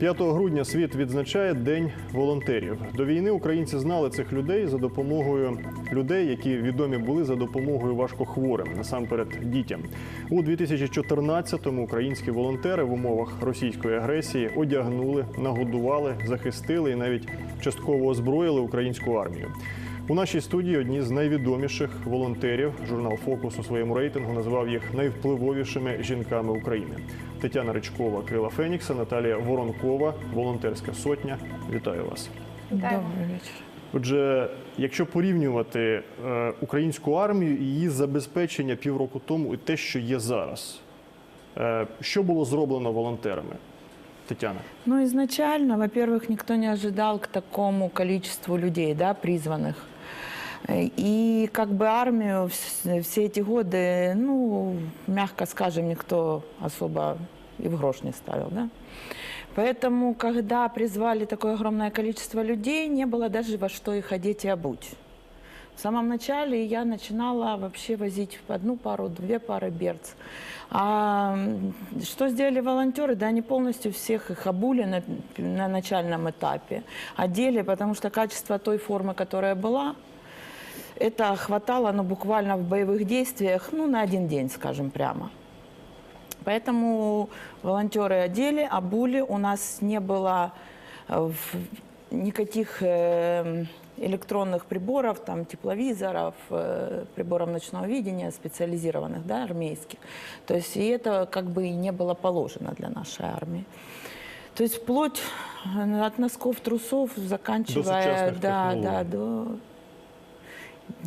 5 грудня світ відзначає День волонтерів. До війни українці знали цих людей за допомогою людей, які відомі були за допомогою важкохворим, насамперед дітям. У 2014-му українські волонтери в умовах російської агресії одягнули, нагодували, захистили і навіть частково озброїли українську армію. У нашій студії одні з найвідоміших волонтерів. Журнал Фокус у своєму рейтингу назвав їх найвпливовішими жінками України. Тетяна Ричкова, Крила Фенікса, Наталія Воронкова, волонтерська сотня. Вітаю вас. Добрий вечір. Отже, якщо порівнювати е, українську армію і її забезпечення півроку тому і те, що є зараз, е, що було зроблено волонтерами? Тетяна. Ну, изначально, во-первых, никто не ожидал к такому количеству людей, да, призванных. Э, И как бы армию вс- все эти годы, ну, мягко скажем, никто особо и в грош не ставил, да. Поэтому, когда призвали такое огромное количество людей, не было даже во что их одеть и обуть. В самом начале я начинала вообще возить одну пару, две пары берц. А м, что сделали волонтеры? Да, они полностью всех их обули на, на начальном этапе, одели, потому что качество той формы, которая была, это хватало ну, буквально в боевых действиях ну, на один день, скажем прямо. Поэтому волонтеры одели, обули. У нас не было э, в- никаких э, электронных приборов, там, тепловизоров, э, приборов ночного видения специализированных, да, армейских. То есть и это как бы и не было положено для нашей армии. То есть вплоть э, от носков, трусов, заканчивая сучасних да, технологій. да, до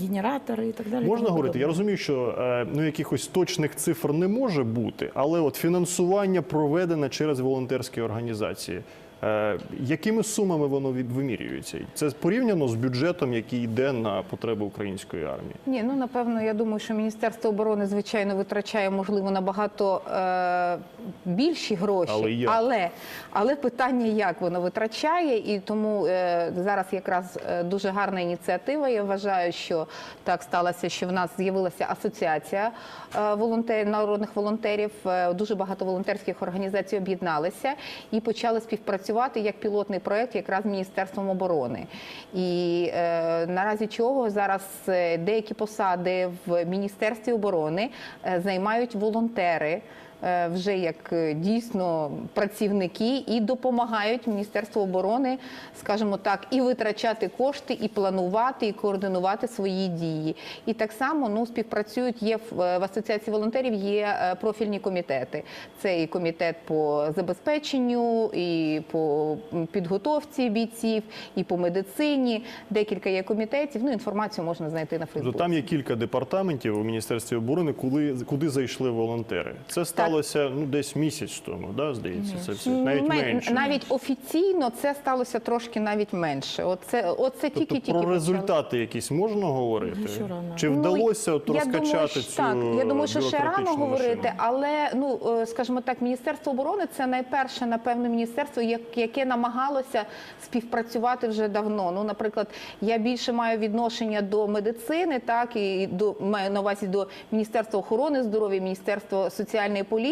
генератори і так далі. Можна говорити? Я розумію, що е, ну якихось точних цифр не може бути, але от фінансування проведене через волонтерські організації. Е, якими сумами воно вимірюється? Це порівняно з бюджетом, який йде на потреби української армії. Ні, ну напевно, я думаю, що Міністерство оборони звичайно витрачає можливо набагато е, більші гроші, Але як? але але питання, як воно витрачає, і тому е, зараз якраз е, дуже гарна ініціатива. Я вважаю, що так сталося, що в нас з'явилася асоціація е, волонтерів, народних волонтерів. Е, Дуже багато волонтерських організацій об'єдналися і почали співпрацювати як пілотний проект якраз Міністерством оборони. І е, наразі чого зараз е, деякі посади в Міністерстві оборони е, займають волонтери. Е, Вже як е, дійсно працівники і допомагають Міністерству оборони, скажімо так, і витрачати кошти, і планувати, і координувати свої дії. І так само ну співпрацюють. Є в в асоціації волонтерів є е, профільні комітети. Це і комітет по забезпеченню, і по підготовці бійців, і по медицині. Декілька є комітетів. Ну інформацію можна знайти на Тобто Фейсбуці. там є кілька департаментів у Міністерстві оборони, куди, куди зайшли волонтери. Це сталося ну десь місяць тому, да, здається. Це все навіть менше. навіть офіційно це сталося трошки навіть менше. Оце, оце тільки Тобто тільки про почали. результати якісь можна говорити? Ну, що рано. Чи Ну, вдалося от я розкачати думаю, цю так. Я думаю, що ще рано бюрократичну говорити, але ну е, скажімо так, міністерство оборони це найперше, напевно, міністерство, яке намагалося співпрацювати вже давно. Ну, наприклад, я більше маю відношення до медицини, так і до маю на увазі до міністерства охорони здоров'я, міністерства соціальної політики.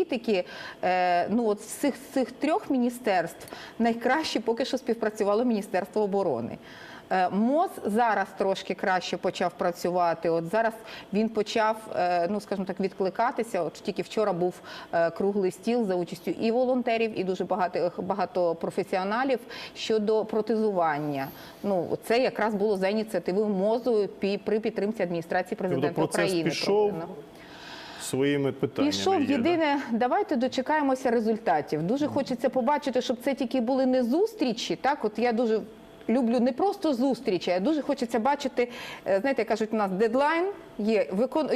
Е, ну от з цих з цих трьох міністерств найкраще поки що співпрацювало міністерство оборони. Е, МОЗ зараз трошки краще почав працювати. От зараз він почав, е, ну скажімо так, відкликатися. От тільки вчора був круглий стіл за участю і волонтерів, і дуже багато багато професіоналів щодо протезування. Ну це якраз було за ініціативою МОЗу при підтримці адміністрації президента Тобто процес України. пішов, проведено. Своїми питаннями. Пішов є, да? єдине, давайте дочекаємося результатів. Дуже хочеться побачити, щоб це тільки були не зустрічі. Так, от я дуже люблю не просто зустрічі, а дуже хочеться бачити. е, Знаєте, кажуть, у нас дедлайн є викон...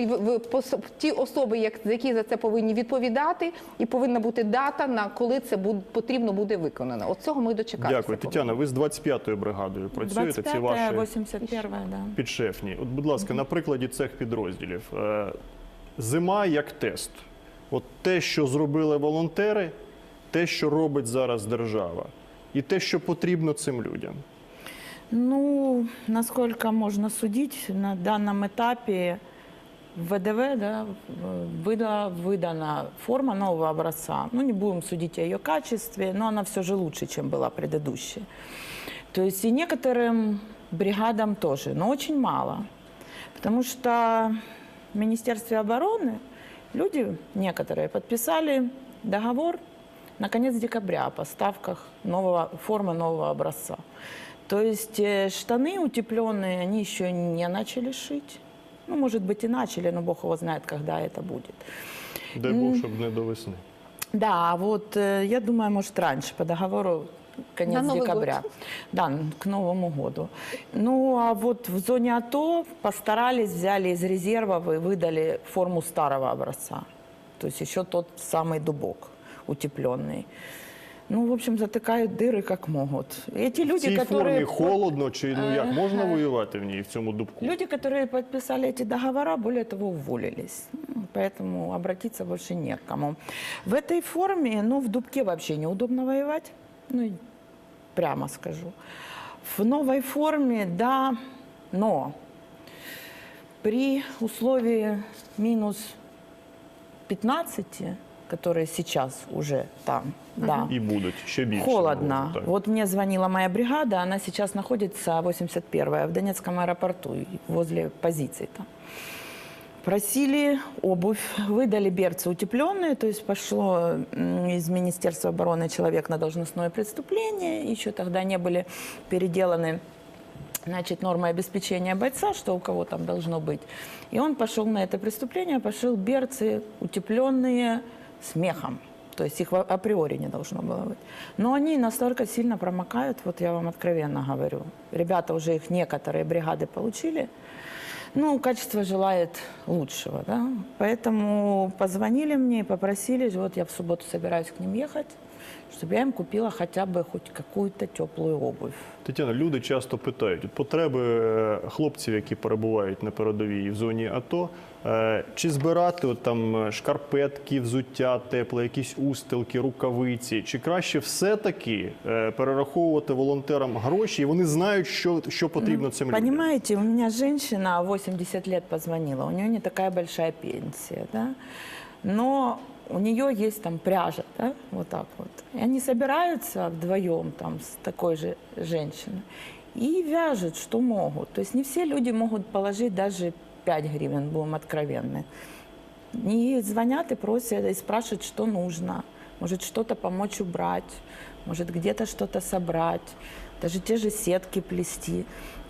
ті особи, як які за це повинні відповідати, і повинна бути дата, на коли це буде потрібно буде виконано. От цього ми дочекаємося. Дякую, Тетяна. Ви з 25-ю бригадою працюєте. Ці 25-я, ваші 81 да. підшефні. От, будь ласка, на прикладі цих підрозділів Е, Зима як тест. От те, що зробили волонтери, те, що робить зараз держава, і те, що потрібно цим людям. Ну, насколько можно судить, на данном этапе в ВДВ да, выда- выдана форма нового образца. Ну, не будем судить о ее качестве, но она все же лучше, чем была предыдущая. То есть и некоторым бригадам тоже, но очень мало. Потому что в Министерстве обороны люди, некоторые, подписали договор на конец декабря о поставках нового, формы нового образца. То есть э, штаны утепленные, они еще не начали шить. Ну, может быть, и начали, но Бог его знает, когда это будет. Дай Бог, щоб не до весни. Да, а вот э, я думаю, может, раньше, по договору конец На Новый декабря. Да, к Новому году. Ну, а вот в зоне АТО постарались, взяли из резервов и выдали форму старого образца. То есть еще тот самый дубок утепленный. Ну, в общем, затыкают дыры как могут. Эти В люди, цій формі которые... холодно, чи ну як можна воювати в ній в цьому дубку? Люди, которые подписали эти договора, более того, уволились. М, Поэтому обратиться больше не к кому. В этой форме, ну, в Дубке вообще неудобно воевать. Ну, и прямо скажу. В новой форме, да, но при условии минус 15, которые сейчас уже там, да, І будуть ще більше. Холодно. Так. Вот мне звонила моя бригада, она сейчас находится 81-я в Донецком аэропорту, возле позиций там. Просили обувь, выдали берцы утепленные, то есть пошло из Министерства обороны человек на должностное преступление, еще тогда не были переделаны значит, нормы обеспечения бойца, что у кого там должно быть. И он пошел на это преступление, пошел берцы утепленные с мехом. То есть их априори не должно было быть. Но они настолько сильно промокают, вот я вам откровенно говорю. Ребята уже их некоторые бригады получили. Ну, качество желает лучшего, да. Поэтому позвонили мне и попросили, вот я в субботу собираюсь к ним ехать, чтобы я им купила хотя бы хоть какую-то теплую обувь. Тетяна, люди часто питають потреби е, хлопців, які перебувають на передовій в зоні АТО. е, Чи збирати от там е, шкарпетки, взуття тепле, якісь устилки, рукавиці? Чи краще все-таки перераховувати волонтерам гроші, і вони знають, що, що потрібно цим людям? Понимаете, у меня женщина 80 лет позвонила, у нее не такая большая пенсия, да, но у нее есть там пряжа, да, вот так вот. И они собираются вдвоем там с такой же женщиной и вяжут, что могут. То есть не все люди могут положить даже 5 гривен, будем откровенны. И звонят и просят, и спрашивают, что нужно. Может, что-то помочь убрать, может, где-то что-то собрать, даже те же сетки плести.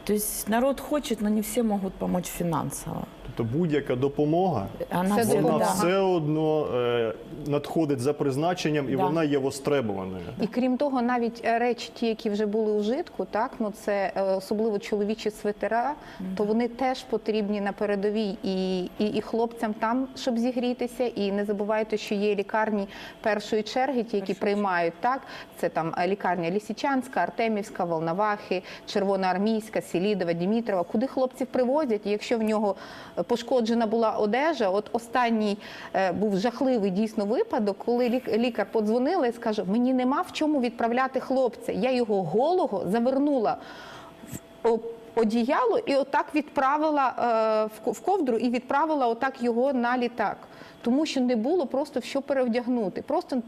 То есть народ хочет, но не все могут помочь финансово. Тобто будь-яка допомога, Она Це всегда- вона все одно е, надходить за призначенням, і Да. вона є востребованою. І крім того, навіть е, речі, ті, які вже були у житку, так ну це е, особливо чоловічі свитера, то вони теж потрібні на передовій і, і, і хлопцям там, щоб зігрітися. І не забувайте, що є лікарні першої черги, ті, які приймають так. Це там е, лікарня Лісічанська, Артемівська, Волновахи, Червоноармійська, Селідова, Дімітрова, куди хлопців привозять. І якщо в нього пошкоджена була одежа, от останній е, був жахливий дійсно випадок, коли лікар подзвонила і скаже: мені нема в чому відправляти хлопця. Я його голого завернула в одіяло і отак відправила е, в ко- в ковдру і відправила отак його на літак. Тому що не було просто в що перевдягнути. Просто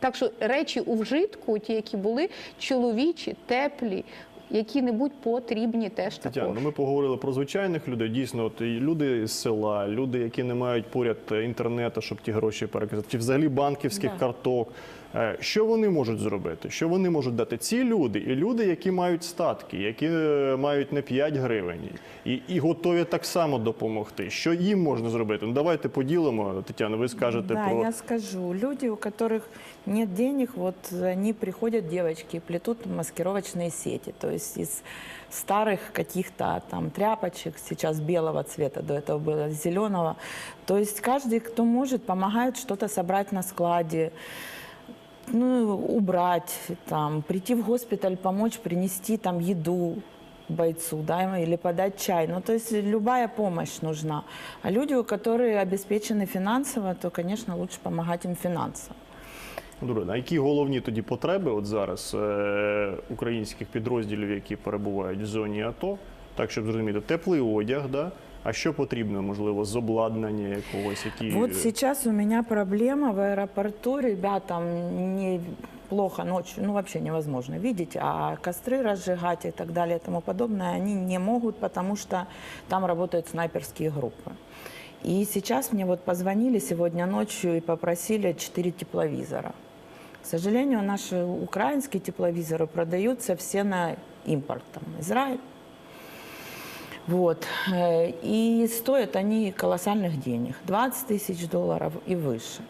так що речі у вжитку, ті, які були чоловічі, теплі, які-небудь потрібні теж Тетяна, також. ну ми поговорили про звичайних людей. Дійсно, от і люди з села, люди, які не мають поряд е, інтернету, щоб ті гроші переказати, чи взагалі банківських Да. карток. Е, Що вони можуть зробити? Що вони можуть дати? Ці люди і люди, які мають статки, які е, мають не 5 гривень, і, і готові так само допомогти. Що їм можна зробити? Ну давайте поділимо. Тетяна, ви скажете Да, про я скажу. Люди, у которых нет денег, вот они приходят, девочки, и плетут маскировочные сети. То есть из старых каких-то там тряпочек, сейчас белого цвета, до этого было зеленого. То есть каждый, кто может, помогает что-то собрать на складе, ну, убрать, там, прийти в госпиталь, помочь принести там еду, бойцу, да, или подать чай. Ну, то есть любая помощь нужна. А люди, которые обеспечены финансово, то, конечно, лучше помогать им финансово. Добре, а які головні тоді потреби от зараз е, українських підрозділів, які перебувають в зоні АТО, так щоб зрозуміти, теплий одяг, да? А що потрібно, можливо, з обладнання якогось, які Вот сейчас у меня проблема в аэропорту. Ребятам не плохо ночью, ну вообще невозможно видеть, а костры разжигать и так далее и тому подобное они не могут, потому что там работают снайперские группы. И сейчас мне вот позвонили сегодня ночью и попросили 4 тепловизора. К сожалению, наши украинские тепловизоры продаются все на импорт, там, Израиль. Вот. Э, И стоят они колоссальных денег, 20 тысяч долларов и выше.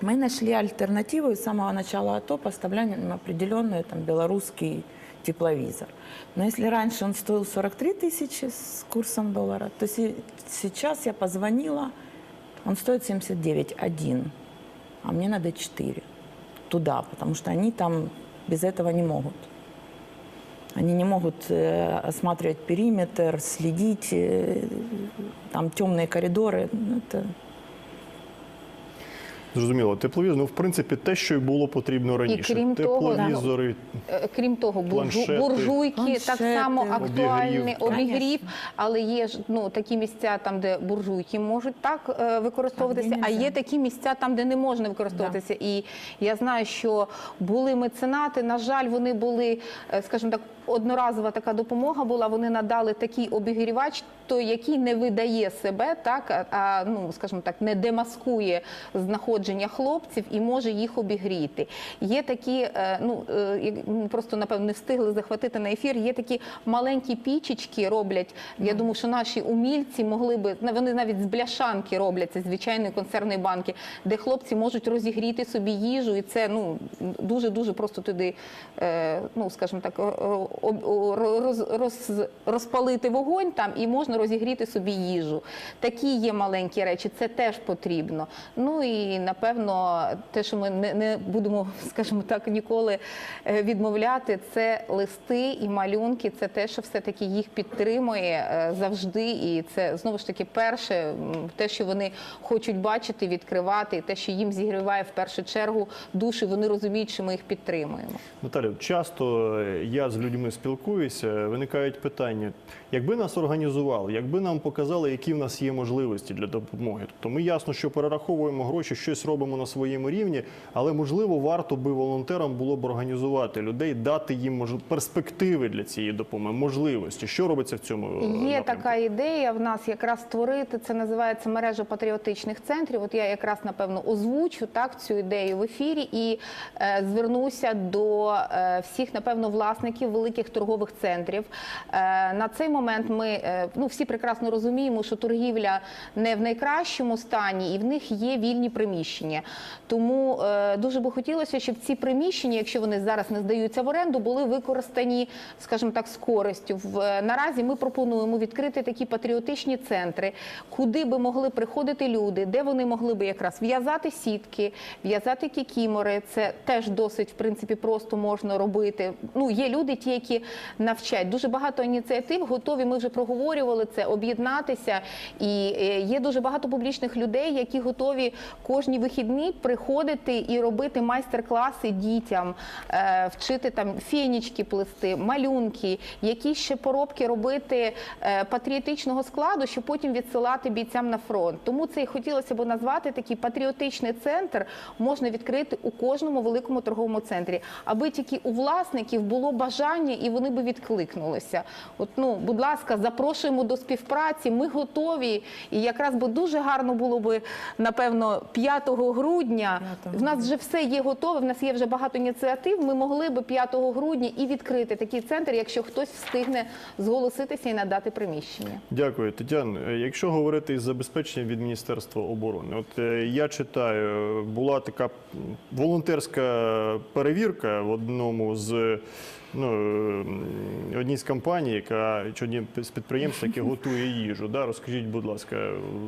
Мы нашли альтернативу и с самого начала АТО поставляли им определенный там, белорусский тепловизор. Но если раньше он стоил 43 тысячи с курсом доллара, то се- сейчас я позвонила, он стоит 79, один, а мне надо 4 туда, потому что они там без этого не могут. Они не могут э, осматривать периметр, следить, э, там темные коридоры. Ну, Это зрозуміло, тепловізор, ну в принципі, те, що й було потрібно раніше. крім того, тепловізори, Е, Крім того, буржу, Планшети. буржуйки Планшети. так само актуальний Обігрів. обігрів, але є ж ну такі місця, там де буржуйки можуть так е, використовуватися, А де а є нельзя. такі місця, там де не можна використовуватися. І я знаю, що були меценати. На жаль, вони були, е, скажімо так, одноразова така допомога була. Вони надали такий обігрівач, той, який не видає себе, так а- ну скажімо так, не демаскує знаходження хлопців і може їх обігріти. Є такі, е, ну е, ми просто напевно не встигли захватити на ефір. Є такі маленькі пічечки роблять. Я думаю, що наші умільці могли би вони навіть з бляшанки робляться звичайної консервної банки, де хлопці можуть розігріти собі їжу, і це ну дуже дуже просто туди, е, ну скажімо так, роз, роз, розпалити вогонь там і можна розігріти собі їжу. Такі є маленькі речі, це теж потрібно. Ну і напевно, те, що ми не, не будемо, скажімо так, ніколи е, відмовляти, це листи і малюнки. Це те, що все-таки їх підтримує е, завжди. І це знову ж таки перше, те, що вони хочуть бачити, відкривати, те, що їм зігріває в першу чергу душі, вони розуміють, що ми їх підтримуємо. Наталю, часто е, я з людьми спілкуюся, виникають питання: якби нас організували, якби нам показали, які в нас є можливості для допомоги. Тобто ми ясно, що перераховуємо гроші, щось робимо на своєму рівні, але можливо варто би волонтерам було б організувати людей, дати їм мож... перспективи для цієї допомоги, можливості. Що робиться в цьому? е, Є напрямку? така ідея в нас якраз створити. Це називається мережа патріотичних центрів. От я якраз напевно озвучу так цю ідею в ефірі і е, звернуся до е, всіх, напевно, власників великих торгових центрів. Е, на цей момент ми е, ну всі прекрасно розуміємо, що торгівля не в найкращому стані, і в них є вільні приміщення. Тому е, дуже би хотілося, щоб ці приміщення, якщо вони зараз не здаються в оренду, були використані, скажімо так, з користю. Наразі ми пропонуємо відкрити такі патріотичні центри, куди би могли приходити люди, де вони могли би якраз в'язати сітки, в'язати кікімори. Це теж досить в принципі просто можна робити. Ну є люди, ті, які навчать. Дуже багато ініціатив готові. Ми вже проговорювали це, об'єднатися. І е, є дуже багато публічних людей, які готові кожні вихідні приходити і робити майстер-класи дітям, е, вчити там фінічки плести, малюнки, якісь ще поробки робити е, патріотичного складу, щоб потім відсилати бійцям на фронт. Тому це і хотілося б назвати такий патріотичний центр можна відкрити у кожному великому торговому центрі, аби тільки у власників було бажання і вони би відкликнулися. От ну, будь ласка, запрошуємо до співпраці. Ми готові. І якраз би дуже гарно було би напевно 5 грудня. 5 В нас вже все є готове. В нас є вже багато ініціатив. Ми могли би 5 грудня і відкрити такий центр, якщо хтось встигне зголоситися і надати приміщення. Дякую, Тетяно. Е, Якщо говорити із забезпеченням від Міністерства оборони, от е, я читаю, була така волонтерська перевірка в одному з ну, м, одній з компаній, яка чи однім з підприємств, яке готує їжу. Да? Розкажіть, будь ласка,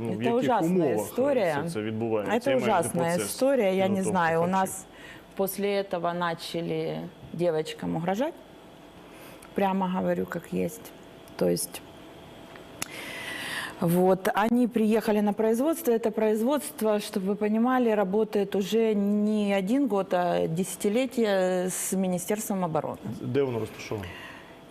ну, в Это яких ужасная умовах история. це, це відбувається? Это Я маю на увазі ужасная процес история. Я не підготовки знаю, у харчів. нас после этого начали девочкам угрожать. прямо говорю, как есть. То есть вот, они приехали на производство. Это производство, чтобы вы понимали, работает уже не один год, а десятилетие с Министерством обороны. Де воно розташоване?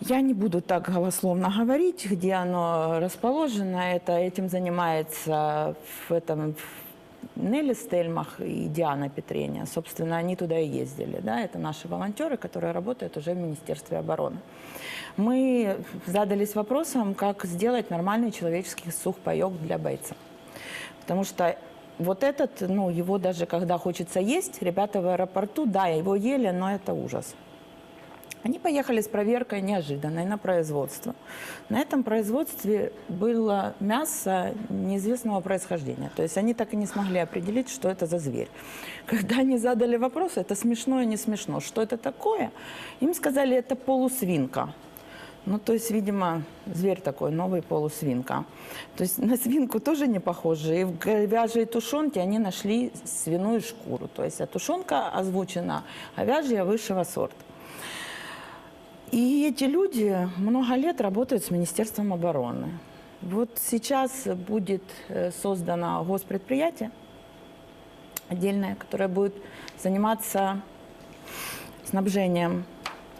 Я не буду так голословно говорить, где оно расположено. Это этим занимается в этом в Нелли Стельмах и Диана Петреня. Собственно, они туда и ездили. Да? Это наши волонтеры, которые работают уже в Министерстве обороны. Мы задались вопросом, как сделать нормальный человеческий сухпайок для бойца. Потому что вот этот, ну, его даже когда хочется есть, ребята в аэропорту, да, его ели, но это ужас. Они поехали с проверкой неожиданной на производство. На этом производстве было мясо неизвестного происхождения. То есть они так и не смогли определить, что это за зверь. Когда они задали вопрос, это смешно и не смешно, что это такое, им сказали, это полусвинка. Ну, то есть, видимо, зверь такой, новый полусвинка. То есть на свинку тоже не похоже. И в говяжьей тушенке они нашли свиную шкуру. То есть а тушенка озвучена говяжья высшего сорта. И эти люди много лет работают с Министерством обороны. Вот сейчас будет э, создано госпредприятие отдельное, которое будет заниматься снабжением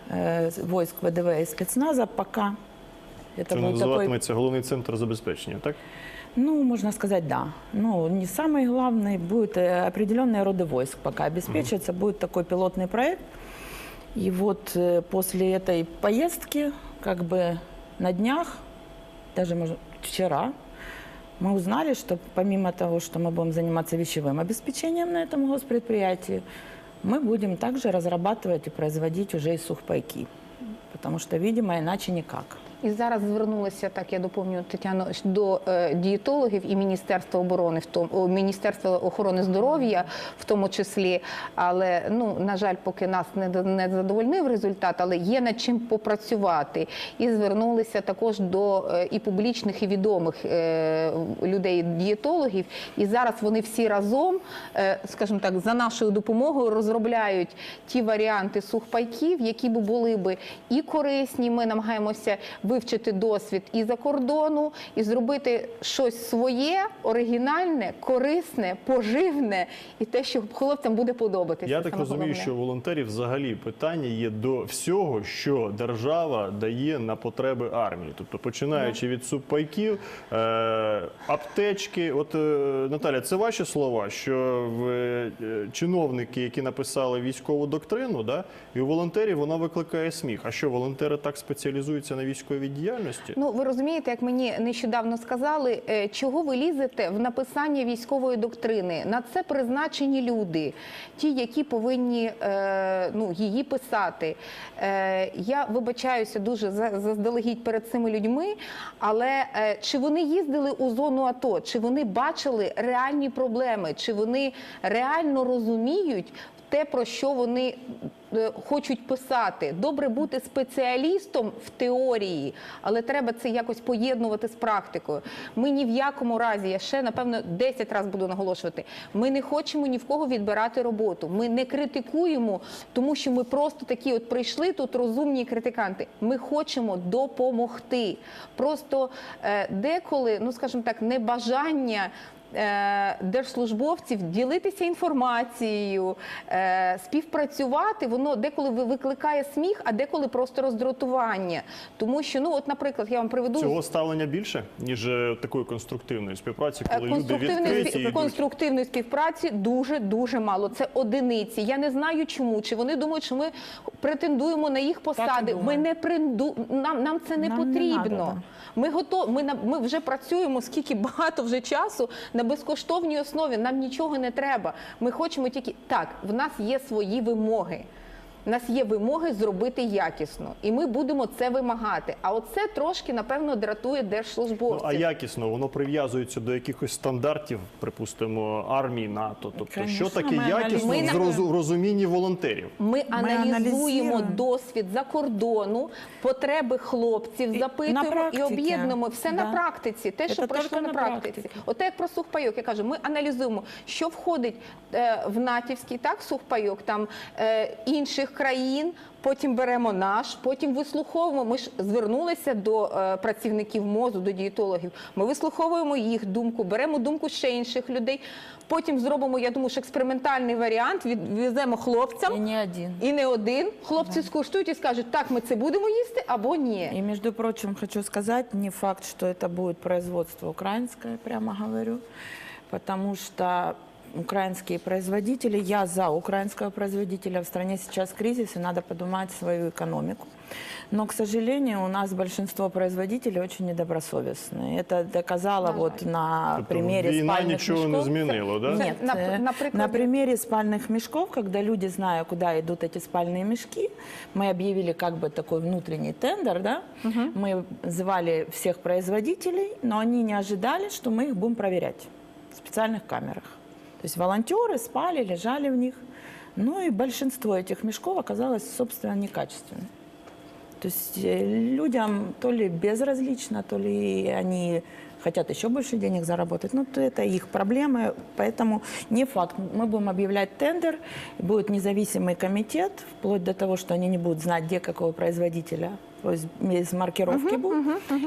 э, войск ВДВ и спецназа пока. Это Це будет такой називатиметься головний центр забезпечення, так? ну, можно сказать, да. Ну, не самый главный, будет э, определенные роды войск пока обеспечиваться. Будет такой пилотный проект. И вот э, после этой поездки, как бы на днях, даже может, вчера, мы узнали, что помимо того, что мы будем заниматься вещевым обеспечением на этом госпредприятии, мы будем также разрабатывать и производить уже и сухпайки. Потому что, видимо, иначе никак. І зараз звернулися, так я доповню Тетяно, до е, дієтологів і Міністерства оборони, в тому Міністерства охорони здоров'я, в тому числі. Але ну на жаль, поки нас не не задовольнив результат, але є над чим попрацювати. І звернулися також до е, і публічних, і відомих е, людей дієтологів. І зараз вони всі разом, скажімо так, за нашою допомогою розробляють ті варіанти сухпайків, які б були би і корисні. Ми намагаємося вивчити досвід і за кордону, і зробити щось своє, оригінальне, корисне, поживне і те, що хлопцям буде подобатися. Я так розумію, що волонтерів взагалі питання є до всього, що держава дає на потреби армії. Тобто, починаючи від субпайків, е, аптечки. От е, Наталя, це ваші слова, що в е, чиновники, які написали військову доктрину, да, і у волонтерів вона викликає сміх. А що волонтери так спеціалізуються на військовій діяльності? Ну, ви розумієте, як мені нещодавно сказали, е, чого ви лізете в написання військової доктрини? На це призначені люди, ті, які повинні е, ну, її писати. Е, Я вибачаюся дуже заздалегідь перед цими людьми, але чи вони їздили у зону АТО, чи вони бачили реальні проблеми, чи вони реально розуміють те, про що вони хочуть писати. Добре бути спеціалістом в теорії, але треба це якось поєднувати з практикою. Ми ні в якому разі, я ще напевно 10 разів буду наголошувати. Ми не хочемо ні в кого відбирати роботу. Ми не критикуємо, тому що ми просто такі, от прийшли тут розумні критиканти. Ми хочемо допомогти. Просто е, деколи, ну скажімо так, небажання е, держслужбовців ділитися інформацією, е, співпрацювати, воно деколи ви- викликає сміх, а деколи просто роздратування. Тому що, ну, от, наприклад, я вам приведу Цього ставлення більше, ніж е, такої конструктивної співпраці, Е, коли люди конструктивної, відкриті йдуть. конструктивної співпраці дуже дуже мало. Це одиниці. Я не знаю чому. Чи вони думають, що ми претендуємо на їх посади? Ми не пренду... нам, нам це не Нам не потрібно. надо. Ми готові. Ми на ми вже працюємо скільки багато вже часу на безкоштовній основі. Нам нічого не треба. Ми хочемо тільки так. В нас є свої вимоги. У нас є вимоги зробити якісно, і ми будемо це вимагати. А оце трошки напевно дратує Ну, держслужбовців. а якісно воно прив'язується до якихось стандартів, припустимо, армії НАТО. Тобто, що таке ми якісно в аналізуємо. в розумінні волонтерів? Ми аналізуємо аналізуємо. досвід за кордону, потреби хлопців, І запитуємо і об'єднуємо все на практиці. Те, що пройшло на практиці. Оте як про сухпайок. Я кажу, ми аналізуємо, що входить е, в натівський так сухпайок, там е, інших країн, потім беремо наш, потім вислуховуємо. Ми ж звернулися до е, працівників мозу, до дієтологів. Ми вислуховуємо їх думку, беремо думку ще інших людей. Потім зробимо, я думаю, що експериментальний варіант. Відвеземо хлопцям. И не один. І не один хлопці скуштують і скажуть, так, ми це будемо їсти або ні. И, между прочим, хочу сказать, не факт, что это будет производство украинское, прямо говорю, потому что украинские производители, я за украинского производителя, в стране сейчас кризис, и надо поднимать свою экономику. Но, к сожалению, у нас большинство производителей очень недобросовестные. Это доказала На вот жаль. на Тобто примере війна спальных нічого не мешков. змінило, да? Це- Нет, на- э, наприклад- на примере спальных мешков, когда люди, зная, куда идут эти спальные мешки, мы объявили как бы такой внутренний тендер, да? Мы звали всех производителей, но они не ожидали, что мы их будем проверять в специальных камерах. То есть волонтеры спали, лежали в них. Ну и большинство этих мешков оказалось, собственно, некачественным. То есть э, людям то ли безразлично, то ли они хотят еще больше денег заработать. Ну, то это их проблемы, поэтому не факт. Мы будем объявлять тендер, будет независимый комитет, вплоть до того, что они не будут знать, где какого производителя, то есть без маркировки будут,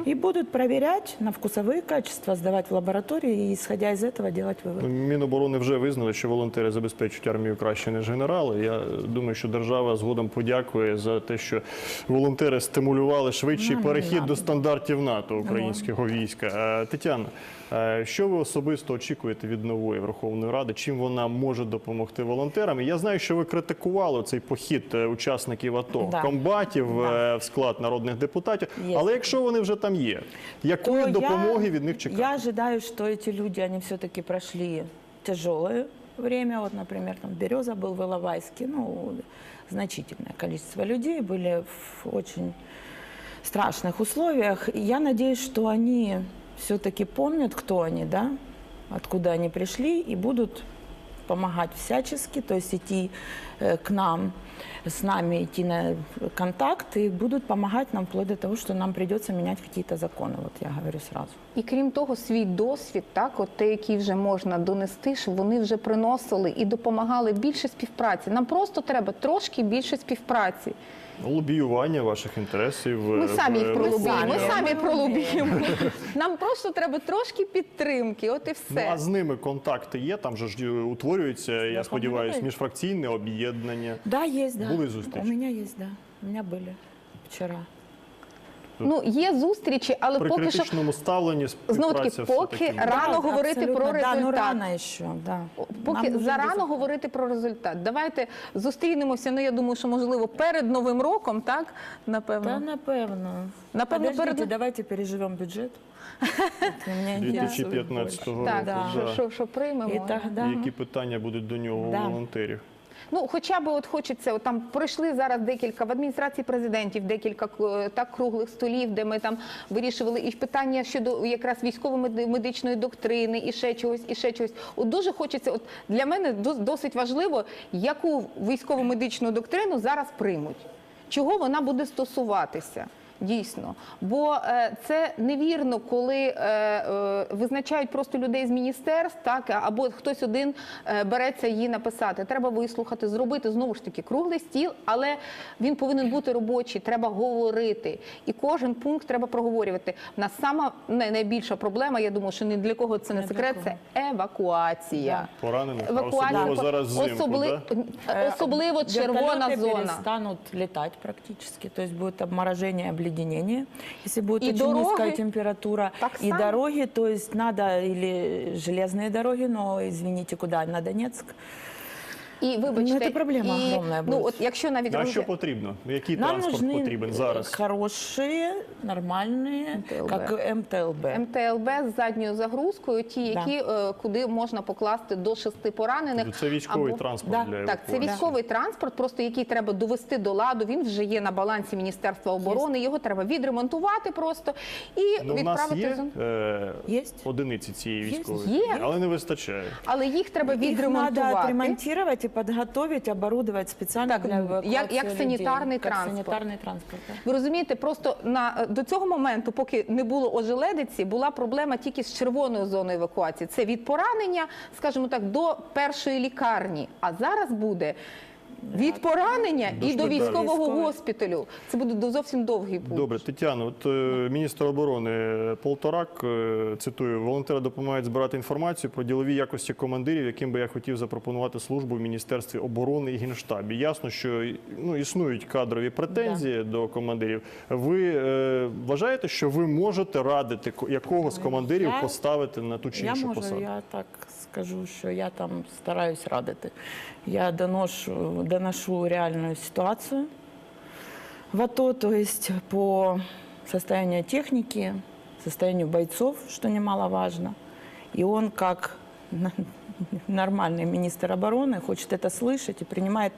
и будут проверять на вкусовые качества, сдавать в лаборатории и, исходя из этого, делать Ну, выводы. Міноборони вже визнали, що волонтери забезпечують армію краще ніж генерали. Я думаю, що держава згодом подякує за те, що волонтери стимулювали швидший Ну, перехід надо. до стандартів НАТО українського війська. Е, Тетяна, е, що ви особисто очікуєте від нової Верховної Ради? Чим вона може допомогти волонтерам? І Я знаю, що ви критикували цей похід е, учасників АТО, Да. комбатів е, в склад народних депутатів. Є. Але якщо вони вже там є, якої то допомоги я- від них чекати? Я ожидаю, что эти люди, они все-таки прошли тяжелое время. Вот, например, там Береза был в Иловайске, ну, значительное количество людей были в очень страшных условиях. И я надеюсь, что они все-таки помнят, кто они, да, откуда они пришли, и будут помогать всячески, то есть идти э, к нам, с нами идти на контакт, и будут помогать нам вплоть до того, что нам придется менять какие-то законы, вот я говорю сразу. І крім того, свій досвід, так, от те, який вже можна донести, щоб вони вже приносили і допомагали більше співпраці. Нам просто треба трошки більше співпраці. Лобіювання ваших інтересів. Ми е, самі їх пролобіємо. Ми самі. пролобіємо. Нам просто треба трошки підтримки. От і Ну, все. а з ними контакти є, там же ж е, утворюється, я сподіваюся, міжфракційне об'єднання. Да, є, да. Були зустрічі? У мене є, да. У були были вчера. Ну є зустрічі, але При поки що критичному ставленні знову таки, поки Рано говорити абсолютно, про Да, ну результат. рано еще, да. Поки Нам зарано говорити про результат. Давайте зустрінемося. Ну я думаю, що можливо перед новим роком, так напевно. Да, напевно. Напевно, Подождите, перед- давайте переживем бюджет. Это 2015 року. Так, Да. що, що, що приймемо. І Які питання будуть до нього Да. у волонтерів? Ну, хоча б от хочеться, от там пройшли зараз декілька в адміністрації президентів, декілька е, так круглих столів, де ми там вирішували і питання щодо якраз військово-медичної доктрини, і ще чогось, і ще чогось. От дуже хочеться, от для мене дос- досить важливо, яку військово-медичну доктрину зараз приймуть, чого вона буде стосуватися. Дійсно, бо е, це невірно, коли е, е, визначають просто людей з міністерств, так або хтось один е, береться її написати. Треба вислухати, зробити знову ж таки круглий стіл, але він повинен бути робочий. Треба говорити, і кожен пункт треба проговорювати. В нас сама найбільша проблема. Я думаю, що ні для кого це не Не секрет. Це евакуація. Поранених, Евакуація особливо зараз взимку, особли- да? Особливо червона вертолеты зона. перестанут летать практически, то есть будет обморожение, обледенение, если будет И очень дороги низкая температура. так и сам. дороги, то есть надо или железные дороги, но извините, куда? На Донецк. І вибачте, Ну, це проблема і, огромна Ну буде. от якщо навіть Ну, а розгля- що потрібно? Який Нам транспорт нужны потрібен э, зараз? хорошие, нормальные, МТЛБ. как МТЛБ. МТЛБ з задньою загрузкою, ті, Да. які е, куди можна покласти до шести поранених. Це військовий або- транспорт Да. для Так, це евакуації. військовий транспорт, просто який треба довести до ладу. Він вже є на балансі Міністерства оборони. Його треба відремонтувати просто і Ну, в нас відправити. є з- е, Есть. одиниці цієї Є. військової, Є. але не вистачає. Але їх треба Их надо відремонтувати. отремонтировать и подготовить, оборудовать специально Так, для эвакуации як- як людей, санитарный как транспорт. санитарный транспорт. да. Ви розумієте, просто на до цього моменту, поки не було ожеледиці, була проблема тільки з червоною зоною евакуації. Це від поранення, скажімо так, до першої лікарні. А зараз буде Від поранення і до військового госпіталю. Це буде до- зовсім довгий путь. Добре, Тетяно, от е, міністр оборони Полторак е, цитую: волонтери допомагають збирати інформацію про ділові якості командирів, яким би я хотів запропонувати службу в міністерстві оборони і генштабі. Ясно, що ну існують кадрові претензії до командирів. Ви е, вважаєте, що ви можете радити ко- якого з командирів Я- поставити на ту чи Я іншу можу, посаду? я так скажу, що я там стараюсь радити. Я доношу, доношу реальную ситуацию в АТО, то есть по состоянию техники, состоянию бойцов, что немаловажно. И он, как на- нормальный министр обороны, хочет это слышать и принимает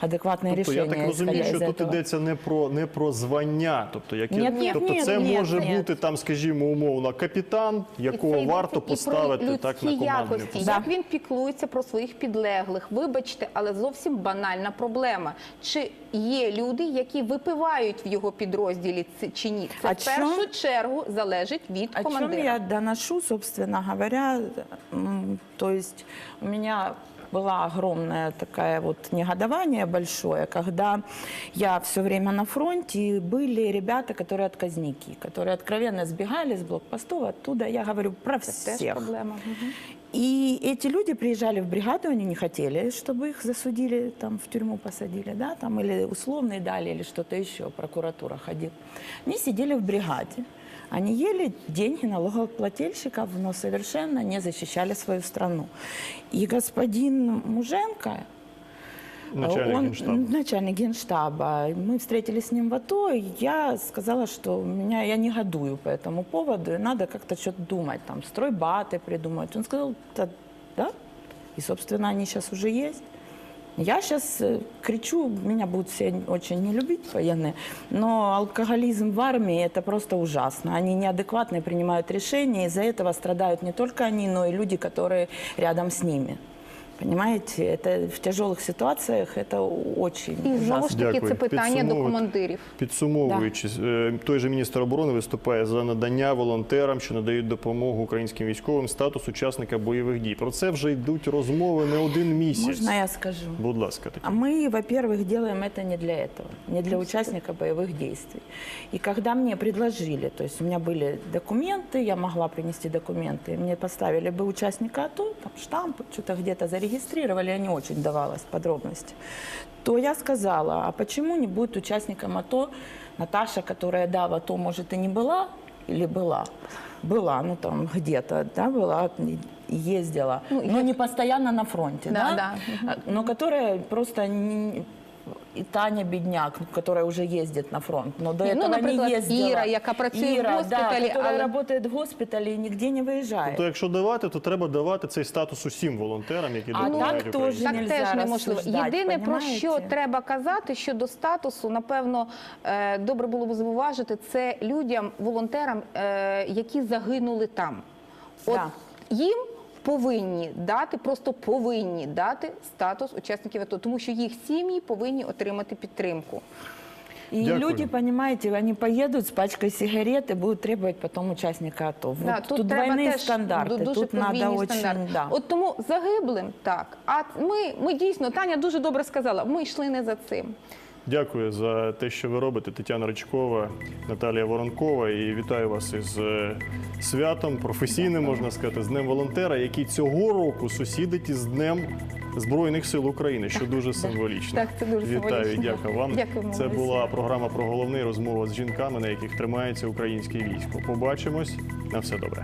адекватные Тобто я решения. так розумію, исходя що из тут этого. йдеться не про не про звання, тобто які Ні, ні, тобто ні, це ні, може ні. бути там, скажімо, умовно, капітан, І якого це йдеться варто і про поставити так на людські командну якості, посаду. як він піклується про своїх підлеглих. Вибачте, але зовсім банальна проблема. Чи є люди, які випивають в його підрозділі ці- чи ні? Це А в першу чому- чергу залежить від О чем командира. я доношу, собственно говоря, м, то есть у меня была огромное такое вот негодование большое, когда я все время на фронте, и были ребята, которые отказники, которые откровенно сбегали с блокпостов оттуда, я говорю про Це теж всех. проблема. Мгм. И эти люди приезжали в бригаду, они не хотели, чтобы их засудили, там, в тюрьму посадили, да, там, или условные дали, или что-то еще, прокуратура ходила. Они сидели в бригаде, они ели деньги налогоплательщиков, но совершенно не защищали свою страну. И господин Муженко, Начальник он, генштабу. начальник генштаба. Мы встретились с ним в АТО, и я сказала, что у меня, я негодую по этому поводу, и надо как-то что-то думать, там, стройбаты придумать. Он сказал, да, да. И, собственно, они сейчас уже есть. Я сейчас кричу, меня будут все очень не любить военные, но алкоголизм в армии это просто ужасно. Они неадекватно принимают решения, из-за этого страдают не только они, но и люди, которые рядом с ними. Понимаете, это в тяжелых ситуациях это очень І знову ужасно. ж таки, Дякую. це питання до Підсумовувати- командирів. Підсумовуючи, е, той же міністр оборони виступає за надання волонтерам, що надають допомогу українським військовим, статус учасника бойових дій. Про це вже йдуть розмови не один місяць. Можно я скажу? Будь ласка, А такі. мы, во-первых, делаем это не для этого, не для участника боевых действий. И когда мне предложили, то есть у меня были документы, я могла принести документы, мне поставили бы участника АТО, там штамп, что-то где-то зарегистрировали, я не очень давалась подробности, то я сказала, а почему не будет участником АТО Наташа, которая, да, в АТО, может, и не была, или была, была, ну там где-то, да, была, и ездила, Ну, но я- не постоянно на фронте, Да, да, да. а, но которая просто не- и Таня Бедняк, которая уже ездит на фронт, но до ну, наприклад, не ездила. Іра, яка працює в госпіталі, да, але- работает в госпитале и нигде не выезжает. Тобто, якщо давати, то треба давати цей статус усім волонтерам, які А допомагають так теж Так теж неможливо. Єдине про що треба казати щодо статусу, напевно, е, добре було б зауважити, це людям, волонтерам, е, які загинули там. От Да. їм повинні дати, просто повинні дати статус учасників АТО, тому що їх сім'ї повинні отримати підтримку. И Дякую. люди, понимаете, они поедут с пачкой сигарет и будут требовать потом участника АТО. Да, Вот тут треба двойные теж стандарты, дуже тут надо очень... стандарти. Да. От тому загиблим так. А ми, ми дійсно, Таня дуже добре сказала, ми йшли не за цим. Дякую за те, що ви робите, Тетяна Ричкова, Наталія Воронкова. І вітаю вас із е, святом, професійним, можна сказати, з Днем волонтера, який цього року сусідить із Днем Збройних сил України, що дуже символічно. Так, це дуже Вітаю, символічно. дякую вам. Дякуємо Це була програма про головне розмова з жінками, на яких тримається українське військо. Побачимось на все добре.